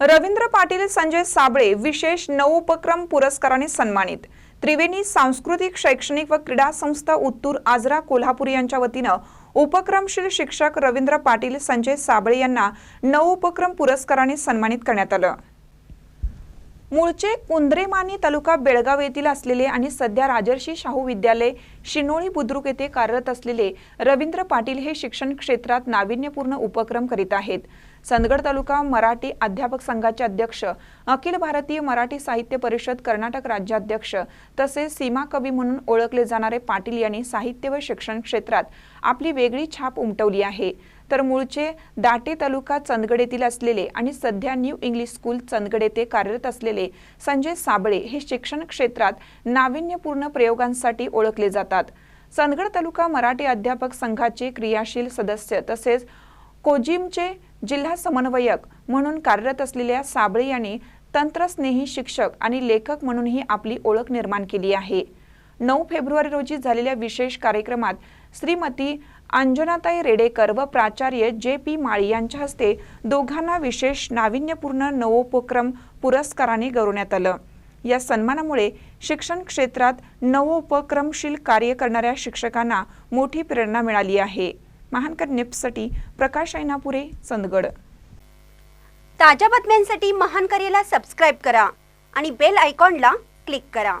रवींद्र पाटील संजय साबळे विशेष नवोपक्रम पुरस्काराने सन्मानित. त्रिवेणी सांस्कृतिक शैक्षणिक व क्रीडा संस्था उत्तूर आजरा कोल्हापूर यांच्या वतीनं उपक्रमशील शिक्षक रवींद्र पाटील संजय साबळे यांना नवोपक्रम पुरस्काराने सन्मानित करण्यात आलं. मूळचे कुंद्रेमानी तालुका बेळगाव येथील असलेले आणि सध्या राजर्षी शाहू विद्यालय शिनोळी बुद्रुक येथे कार्यरत असलेले रवींद्र पाटील हे शिक्षण क्षेत्रात नाविन्यपूर्ण उपक्रम करीत आहेत. चंदगड तालुका मराठी अध्यापक संघाचे अध्यक्ष अखिल भारतीय मराठी साहित्य परिषद कर्नाटक राज्याध्यक्ष तसेच सीमा कवी म्हणून ओळखले जाणारे पाटील यांनी साहित्य व शिक्षण क्षेत्रात आपली वेगळी छाप उमटवली आहे. तर मूळचे दाटे तालुका चंदगड येथील असलेले आणि सध्या न्यू इंग्लिश स्कूल चंदगड येथे कार्यरत असलेले संजय साबळे हे शिक्षण क्षेत्रात नाविन्यपूर्ण प्रयोगांसाठी ओळखले जातात. चंदगड तालुका मराठी अध्यापक संघाचे क्रियाशील सदस्य तसेच कोजिमचे जिल्हा समन्वयक म्हणून कार्यरत असलेल्या साबळे यांनी तंत्रस्नेही शिक्षक आणि लेखक म्हणूनही आपली ओळख निर्माण केली आहे. नऊ फेब्रुवारी रोजी झालेल्या विशेष कार्यक्रमात श्रीमती अंजनाताई रेडेकर व प्राचार्य जे पी माळी यांच्या हस्ते दोघांना विशेष नाविन्यपूर्ण नवोपक्रम पुरस्काराने गौरवण्यात आलं. या सन्मानामुळे शिक्षण क्षेत्रात नवोपक्रमशील कार्य करणाऱ्या शिक्षकांना मोठी प्रेरणा मिळाली आहे. महानकर निप्ससाठी प्रकाश ऐनापुरे चंदगड. ताज्या बातम्यांसाठी महान करेला सबस्क्राईब करा आणि बेल आयकॉनला क्लिक करा.